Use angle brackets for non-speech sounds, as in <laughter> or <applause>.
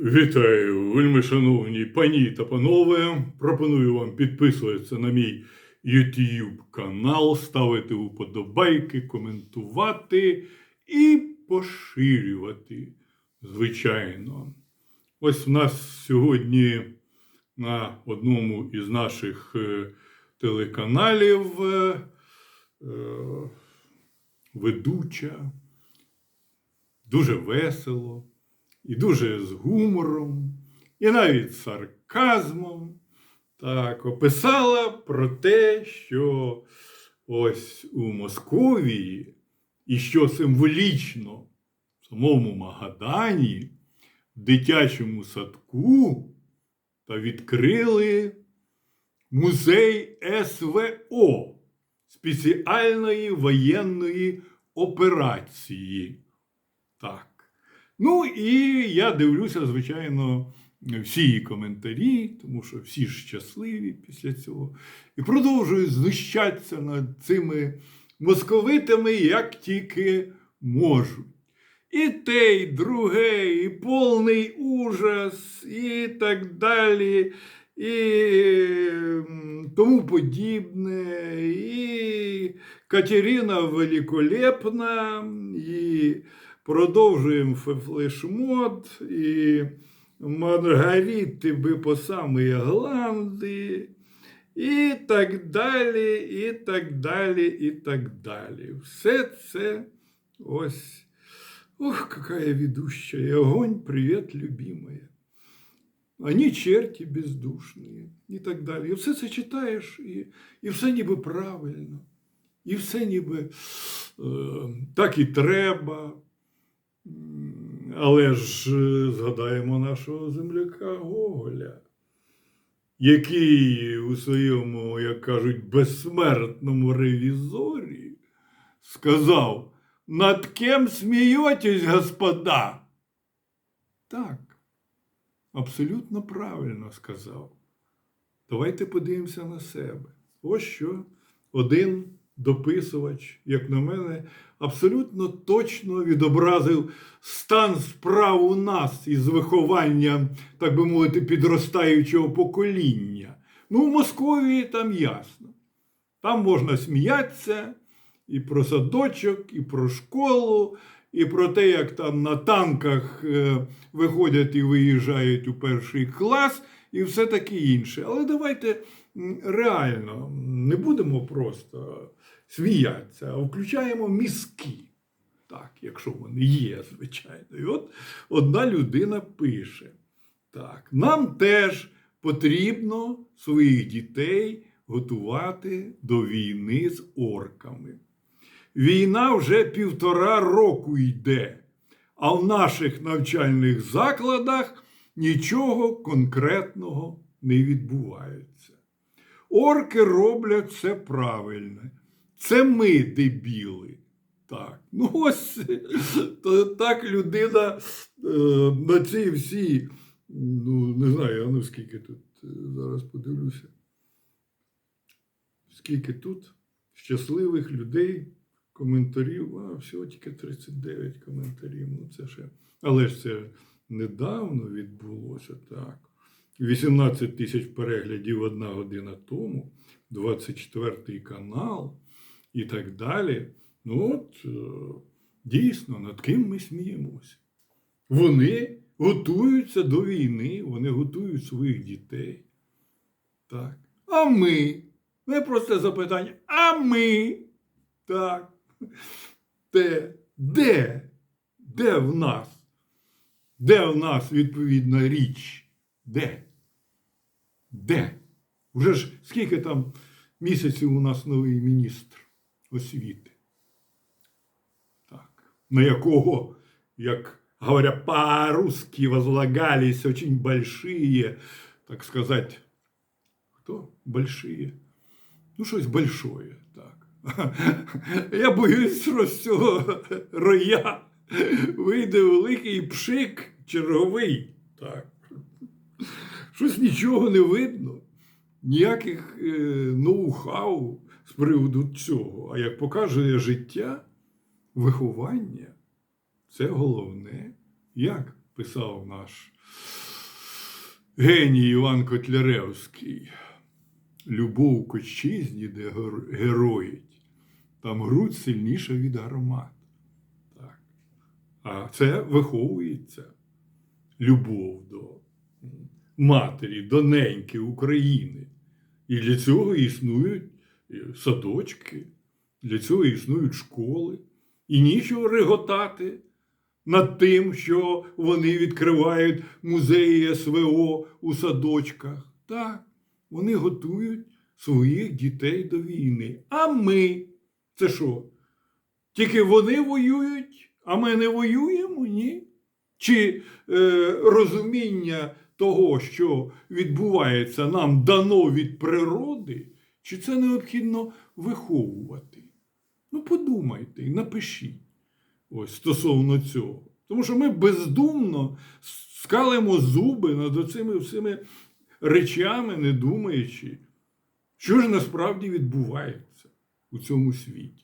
Вітаю, вельми шановні пані та панове. Пропоную вам підписуватися на мій YouTube канал, ставити вподобайки, коментувати і поширювати. Звичайно. Ось в нас сьогодні на одному із наших е, телеканалів е, е, ведуча, дуже весело і дуже з гумором, і навіть сарказмом. Так, описала про те, що ось у Московії, і що символічно в самому Магадані, в дитячому садку та відкрили музей СВО спеціальної воєнної операції. Так. Ну і я дивлюся, звичайно, всі її коментарі, тому що всі ж щасливі після цього. І продовжую знущатися над цими московитами, як тільки можуть. І те, і друге, і повний ужас, і так далі, і тому подібне, і Катерина великолепна, і продовжуємо флешмоб, і Маргарити би по самі гланди, і так далі, і так далі, і так далі. Все це ось. Ох, какая ведущая! Огонь, привет, любимая. Они черти бездушні і так далі. І все це читаєш, і, і все ніби правильно, і все ніби е, так і треба. Але ж е, згадаємо нашого земляка Гоголя, який у своєму, як кажуть, безсмертному ревізорі сказав: над ким смієтесь, господа? Так, абсолютно правильно сказав. Давайте подивимося на себе. Ось що один дописувач, як на мене, абсолютно точно відобразив стан справ у нас із вихованням, так би мовити, підростаючого покоління. Ну, в Московії там ясно. Там можна сміятися і про садочок, і про школу, і про те, як там на танках е, виходять і виїжджають у перший клас, і все таке інше. Але давайте реально не будемо просто сміятися, а включаємо мізки. Так, якщо вони є, звичайно. І от одна людина пише: так, нам теж потрібно своїх дітей готувати до війни з орками. Війна вже півтора року йде, а в наших навчальних закладах нічого конкретного не відбувається. Орки роблять все правильно. Це ми дебіли. Так. Ну ось <laughs> то, так людина е, на ці всі, ну не знаю, а ну скільки тут, е, зараз подивлюся. Скільки тут щасливих людей, коментарів, а всього тільки 39 коментарів. Ну це ще. Але ж це недавно відбулося так. 18 тисяч переглядів одна година тому, 24 канал і так далі. Ну от е, дійсно, над ким ми сміємося? Вони готуються до війни, вони готують своїх дітей. Так. А ми? Не просте запитання. А ми? Так. Де? Де? Де в нас? Де в нас відповідна річ? Де? Де? Вже ж скільки там місяців у нас новий міністр освіти? Так. На якого, як говоря по-русски, возлагались очень большие, так сказать, Хто? Большие. Ну, щось большое, так. <laughs> Я боюсь, що з цього роя вийде великий пшик черговий. Так. Щось нічого не видно, ніяких е, ноу-хау з приводу цього. А як показує життя, виховання це головне. Як писав наш геній Іван Котляревський. Любов к отчизні, де героїть, там грудь сильніша від гармат. Так. А це виховується любов до матері, до неньки України. І для цього існують садочки, для цього існують школи. І нічого реготати над тим, що вони відкривають музеї СВО у садочках. Так, вони готують своїх дітей до війни. А ми це що? Тільки вони воюють, а ми не воюємо? Ні? Чи е, розуміння того, що відбувається, нам дано від природи, чи це необхідно виховувати? Ну, подумайте і напишіть ось стосовно цього. Тому що ми бездумно скалимо зуби над оцими всіми речами, не думаючи, що ж насправді відбувається у цьому світі.